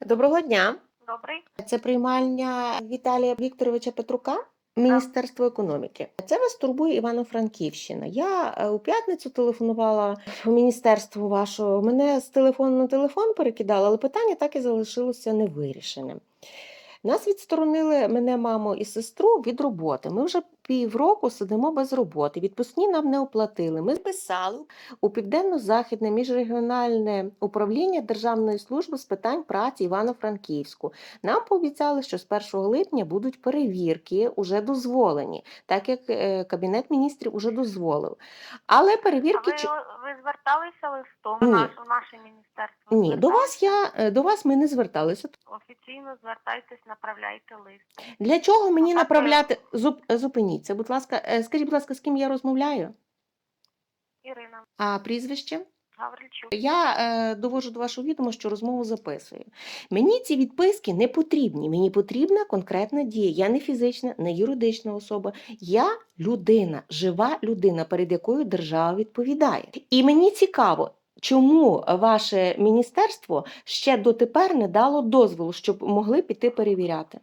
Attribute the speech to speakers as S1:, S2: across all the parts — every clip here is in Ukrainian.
S1: Доброго дня.
S2: Добрий.
S1: Це приймальня Віталія Вікторовича Петрука, Міністерство економіки. Це вас турбує Івано-Франківщина. Я е, у п'ятницю телефонувала в міністерство вашого. Мене з телефону на телефон перекидали, але питання так і залишилося невирішеним. Нас відсторонили мене, маму і сестру від роботи. Ми вже півроку сидимо без роботи. Відпускні нам не оплатили. Ми писали у південно-західне міжрегіональне управління Державної служби з питань праці Івано-Франківську. Нам пообіцяли, що з 1 липня будуть перевірки, уже дозволені, так як е, Кабінет міністрів уже дозволив. Але перевірки
S2: ви зверталися листом
S1: Ні.
S2: в наше, в наше міністерство?
S1: ні, до вас я е, до вас ми не зверталися.
S2: Офіційно звертайтесь, направляйте лист.
S1: Для чого мені
S2: А,
S1: направляти? Зуп... Зупиніться, будь ласка. Е, Скажіть, будь ласка, з ким я розмовляю?
S2: Ірина
S1: А прізвище?
S2: Гаврильчук.
S1: Я е, довожу до вашого відома, що розмову записую. Мені ці відписки не потрібні. Мені потрібна конкретна дія. Я не фізична, не юридична особа. Я людина, жива людина, перед якою держава відповідає. І мені цікаво. Чому ваше міністерство ще дотепер не дало дозволу, щоб могли піти перевіряти?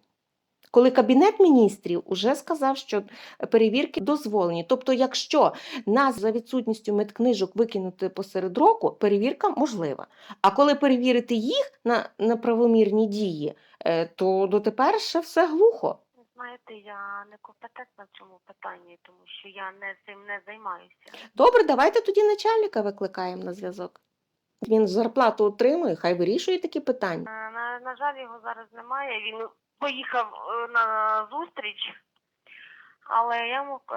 S1: Коли Кабінет міністрів уже сказав, що перевірки дозволені. Тобто, якщо нас за відсутністю медкнижок викинути посеред року, перевірка можлива. А коли перевірити їх на, на правомірні дії, е, то дотепер ще все глухо.
S2: Знаєте, я не компетентна в цьому питанні, тому що я не цим не займаюся.
S1: Добре, давайте тоді начальника викликаємо на зв'язок. Він зарплату отримує, хай вирішує такі питання.
S2: Е, На, на жаль, його зараз немає. Він поїхав е, на зустріч, але я йому е,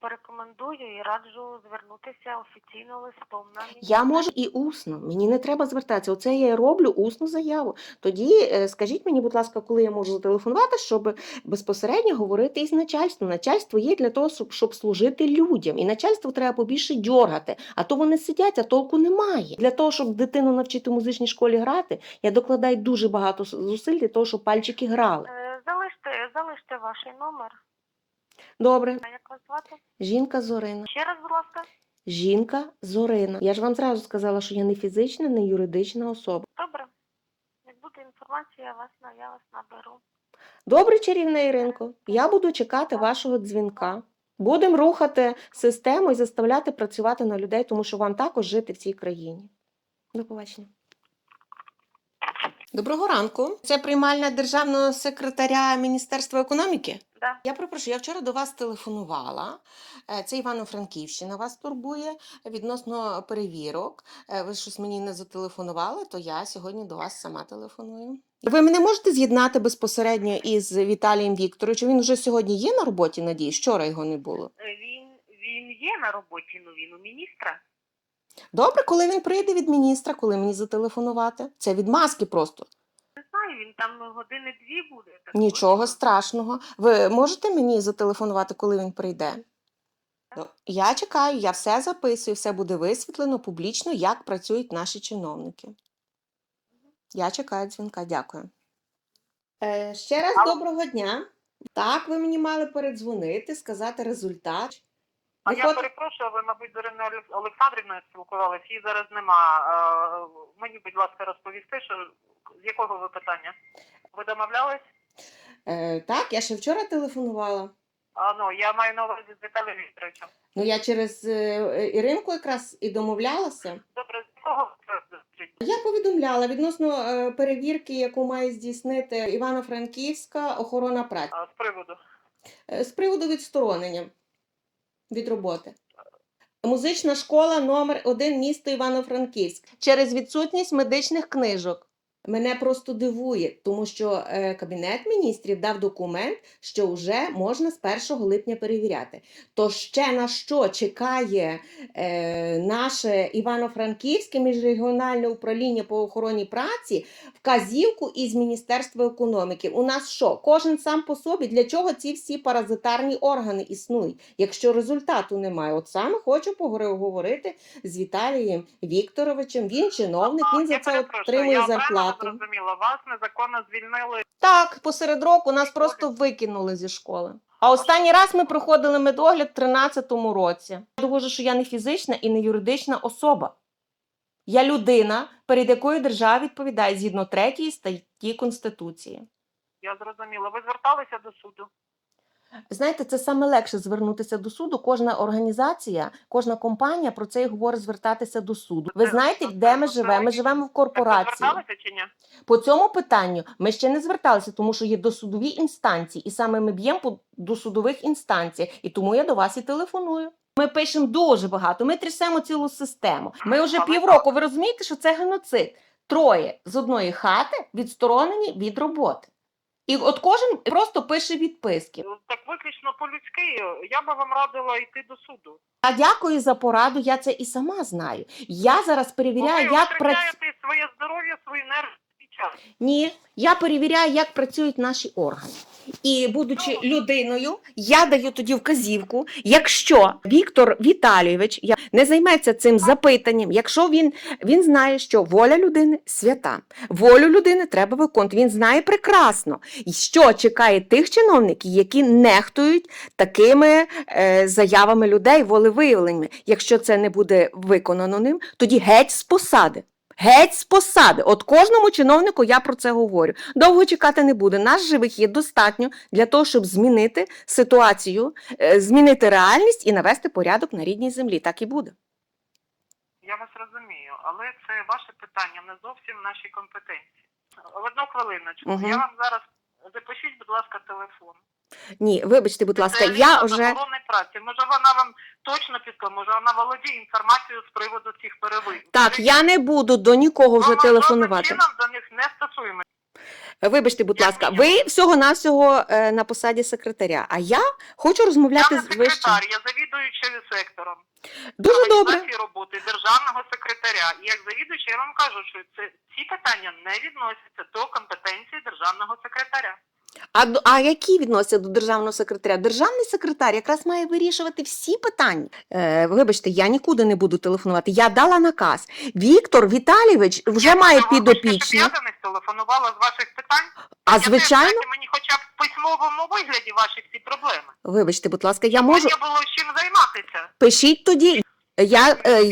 S2: порекомендую і раджу звернутися офіційно листом на
S1: Я можу і усно, мені не треба звертатися. Оце я роблю усну заяву. Тоді е, скажіть мені, будь ласка, коли я можу зателефонувати, щоб безпосередньо говорити із начальством. Начальство є для того, щоб, щоб служити людям. І начальство треба побільше дьоргати. А то вони сидять, а толку немає. Для того, щоб дитину навчити в музичній школі грати, я докладаю дуже багато зусиль для того, щоб пальчики грали.
S2: Е, Залиште, залиште ваш номер.
S1: Добре,
S2: А як вас звати?
S1: жінка Зорина.
S2: Ще раз, будь ласка.
S1: Жінка Зорина. Я ж вам зразу сказала, що я не фізична, не юридична особа.
S2: Добре. Як буде інформація, я вас, я вас наберу.
S1: Добре, чарівна Іринко, я буду чекати вашого дзвінка. Будемо рухати систему і заставляти працювати на людей, тому що вам також жити в цій країні. До побачення. Доброго ранку. Це приймальна державного секретаря Міністерства економіки.
S2: Да.
S1: Я перепрошую, я вчора до вас телефонувала. Е, Це Івано-Франківщина вас турбує відносно перевірок. Е, Ви щось мені не зателефонували, то я сьогодні до вас сама телефоную. Ви мене можете з'єднати безпосередньо із Віталієм Вікторовичем? Він вже сьогодні є на роботі, надіюсь, вчора його не було.
S2: Е, Він, він є на роботі, ну він у міністра.
S1: Добре, коли він прийде від міністра, коли мені зателефонувати? Це від маски просто.
S2: Не знаю, він там години-дві буде. Так
S1: Нічого страшного. Ви можете мені зателефонувати, коли він прийде? Я чекаю, я все записую, все буде висвітлено публічно, як працюють наші чиновники. Я чекаю дзвінка, дякую. Е, ще раз доброго дня. Так, ви мені мали передзвонити, сказати результат.
S3: А
S1: Ви
S3: я перепрошую, ви, мабуть, з Іриною Олександрівною спілкувалися, її зараз нема. Е, Мені, будь ласка, розповісти, що з якого ви питання? Ви домовлялись?
S1: Е, так, я ще вчора телефонувала.
S3: А, ну, я маю на увазі з Віталієм Вікторовичем.
S1: Ну, я через е, Іринку якраз і домовлялася.
S3: Добре, з якого?
S1: Я повідомляла відносно е, перевірки, яку має здійснити Івано-Франківська охорона праці
S3: А, З приводу.
S1: З приводу відсторонення від роботи. Музична школа номер 1 місто Івано-Франківськ через відсутність медичних книжок. Мене просто дивує, тому що е, Кабінет міністрів дав документ, що вже можна з 1 липня перевіряти. То ще на що чекає е, наше Івано-Франківське міжрегіональне управління по охороні праці вказівку із Міністерства економіки. У нас що? Кожен сам по собі. Для чого ці всі паразитарні органи існують, якщо результату немає? От саме хочу поговорити з Віталієм Вікторовичем. Він чиновник, він за це отримує
S3: я правильно
S1: Я
S3: зрозуміла, вас незаконно звільнили.
S1: Так, посеред року нас просто викинули зі школи. А останній раз ми проходили медогляд в 13-му році. Я довожу, що я не фізична і не юридична особа. Я людина, перед якою держава відповідає згідно третьої статті Конституції.
S3: Я зрозуміла. Ви зверталися до суду?
S1: Знаєте, це саме легше звернутися до суду. Кожна організація, кожна компанія про це і говорить звертатися до суду. Ви знаєте, де ми живемо? Ми живемо в корпорації. По цьому питанню ми ще не зверталися, тому що є досудові інстанції, і саме ми б'ємо по досудових інстанціях, і тому я до вас і телефоную. Ми пишемо дуже багато, ми трясемо цілу систему. Ми вже півроку. Ви розумієте, що це геноцид? Троє з одної хати відсторонені від роботи. І от кожен просто пише відписки.
S3: Ну, Так виключно по-людськи. Я би вам радила йти до суду.
S1: А дякую за пораду, я це і сама знаю. Я зараз перевіряю,
S3: ви
S1: як працює.
S3: своє здоров'я, свої нерви.
S1: Ні, я перевіряю, як працюють наші органи. І будучи людиною, я даю тоді вказівку, якщо Віктор Віталійович не займеться цим запитанням, якщо він, він знає, що воля людини свята, волю людини треба виконувати. Він знає прекрасно, що чекає тих чиновників, які нехтують такими е, заявами людей, волевиявленнями. Якщо це не буде виконано ним, тоді геть з посади. Геть з посади. От кожному чиновнику я про це говорю. Довго чекати не буде. Нас живих є достатньо для того, щоб змінити ситуацію, е, змінити реальність і навести порядок на рідній землі. Так і буде.
S3: Я вас розумію, але це ваше питання не зовсім в нашій компетенції. Одну хвилиночку.
S1: Мгм.
S3: Я вам зараз запишіть, будь ласка, телефон.
S1: Ні, вибачте, будь ласка,
S3: Це
S1: я вже
S3: заборонної праці. Може вона вам точно підкаже, може вона володіє інформацією з приводу цих перевив.
S1: так, я не буду до нікого вже телефонувати.
S3: чином до них не стосуємо.
S1: Вибачте, будь
S3: Я
S1: ласка, ви всього навсього на посаді секретаря. А я хочу
S3: Я
S1: розмовляти
S3: не
S1: з вищим.
S3: секретар, я завідуюча сектором.
S1: Дуже добре.
S3: організації роботи державного секретаря. І як завідуюча, я вам кажу, що це ці питання не відносяться до компетенції державного секретаря.
S1: А, а які відносяться до державного секретаря? Державний секретар якраз має вирішувати всі питання. Е, вибачте, я нікуди не буду телефонувати. Я дала наказ. Віктор Віталійович вже
S3: Я
S1: має підопічних.
S3: Я них телефонувала з ваших питань.
S1: А
S3: Я
S1: звичайно,
S3: мені хоча б в письмовому вигляді ваші всі проблеми.
S1: вибачте, будь ласка, я можу.
S3: Мені було чим займатися,
S1: Пишіть тоді. Я, е.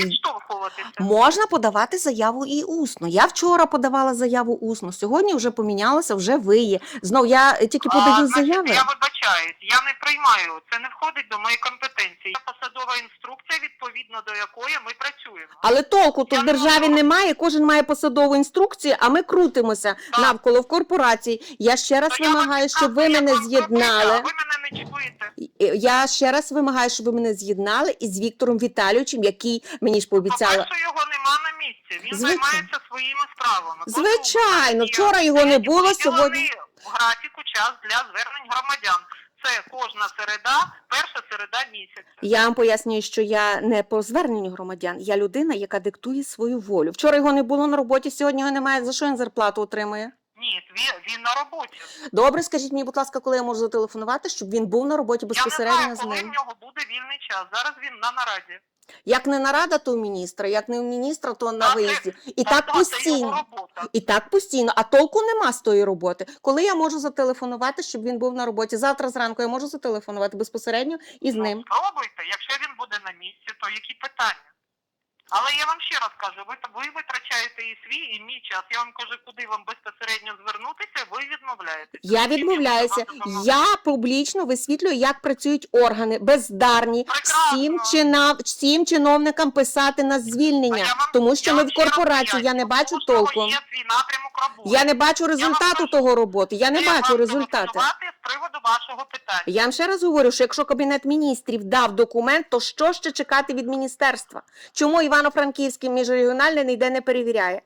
S1: Можна подавати заяву і усно. Я вчора подавала заяву усно. Сьогодні вже помінялося, вже ви є. Знов я е, тільки подаю
S3: значить,
S1: заяви.
S3: Я вибачаюсь, я не приймаю. Це не входить до моєї компетенції. Є посадова інструкція, відповідно до якої ми працюємо.
S1: Але толку то
S3: Я
S1: в державі
S3: можу.
S1: немає, кожен має посадову інструкцію, а ми крутимося
S3: Так.
S1: навколо в корпорації. Я ще раз
S3: То
S1: вимагаю,
S3: вас
S1: щоб ви мене з'єднали.
S3: Ви мене не чіпуєте.
S1: Я ще раз вимагаю, щоб ви мене з'єднали із Віктором Віталійовичем, який мені ж пообіцяла.
S3: По-перше, його нема на місці. Він
S1: Звичайно.
S3: займається своїми справами.
S1: Звичайно, вчора його не було, сьогодні-
S3: в графіку час для звернень громадян. Це кожна середа, перша середа місяця.
S1: Я вам пояснюю, що я не по зверненню громадян, я людина, яка диктує свою волю. Вчора його не було на роботі, сьогодні його немає. За що він зарплату отримує?
S3: Ні, він, він на роботі.
S1: Добре, скажіть мені, будь ласка, коли я можу зателефонувати, щоб він був на роботі
S3: Я не
S1: безпосередньо
S3: знаю,
S1: з
S3: коли в
S1: ним.
S3: нього буде вільний час. Зараз він на нараді.
S1: Як не нарада, то у міністра, як не у міністра, то на
S3: А це-
S1: виїзді. І
S3: Та-
S1: так
S3: Це його
S1: постійно.
S3: робота.
S1: І так постійно, а толку нема з тої роботи. Коли я можу зателефонувати, щоб він був на роботі? Завтра зранку я можу зателефонувати безпосередньо із
S3: Ну,
S1: ним.
S3: Спробуйте, якщо він буде на місці, то які питання? Але я вам ще раз кажу, ви, ви витрачаєте і свій, і мій час. Я вам кажу, куди вам безпосередньо звернутися, ви відмовляєтеся.
S1: Я відмовляюся. Я публічно висвітлюю, як працюють органи, бездарні
S3: Прекрасно.
S1: всім, чина, всім чиновникам писати на звільнення,
S3: вам-
S1: тому що ми в корпорації. Я не бачу толку. Я не бачу результату того роботи. Я не
S3: Я
S1: бачу результати.
S3: Приводу вашого питання.
S1: Я вам ще раз говорю, що якщо кабінет міністрів дав документ, то що ще чекати від міністерства? Чому Івано-Франківський міжрегіональний ніде не перевіряє?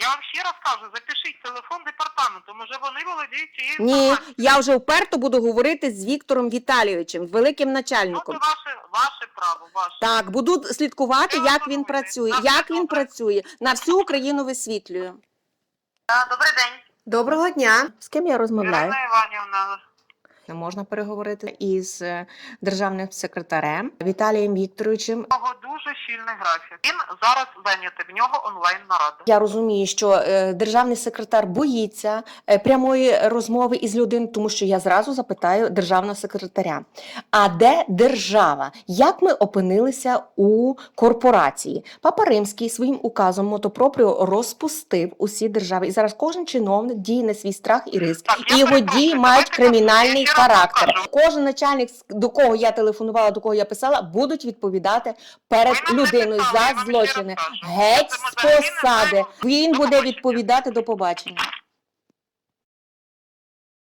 S3: Я вам ще раз кажу, запишіть телефон департаменту, може вони володіють цією
S1: Ні,
S3: інформацією.
S1: я вже вперто буду говорити з Віктором Віталійовичем, великим
S3: Ну, це
S1: начальником.
S3: ваше, ваше право, ваше.
S1: Так, буду слідкувати, як він працює,
S3: На все
S1: як він
S3: добре.
S1: працює. На всю Україну висвітлюю.
S3: Добрий день.
S1: Доброго дня. З ким я розмовляю?
S3: Ірина Іванівна.
S1: Можна переговорити із е, державним секретарем Віталієм Вікторовичем.
S3: У нього дуже щільний графік. Він зараз зайнятий, в нього онлайн нарада.
S1: Я розумію, що е, державний секретар боїться е, прямої розмови із людиною, тому що я зразу запитаю державного секретаря: а де держава? Як ми опинилися у корпорації? Папа Римський своїм указом мотопропріо розпустив усі держави, і зараз кожен чиновник діє на свій страх і риск,
S3: Так,
S1: і його дії мають кримінальний характер. Кожен начальник, до кого я телефонувала, до кого я писала, будуть відповідати перед
S3: Ви
S1: людиною за злочини. Геть з посади. Він буде відповідати до побачення.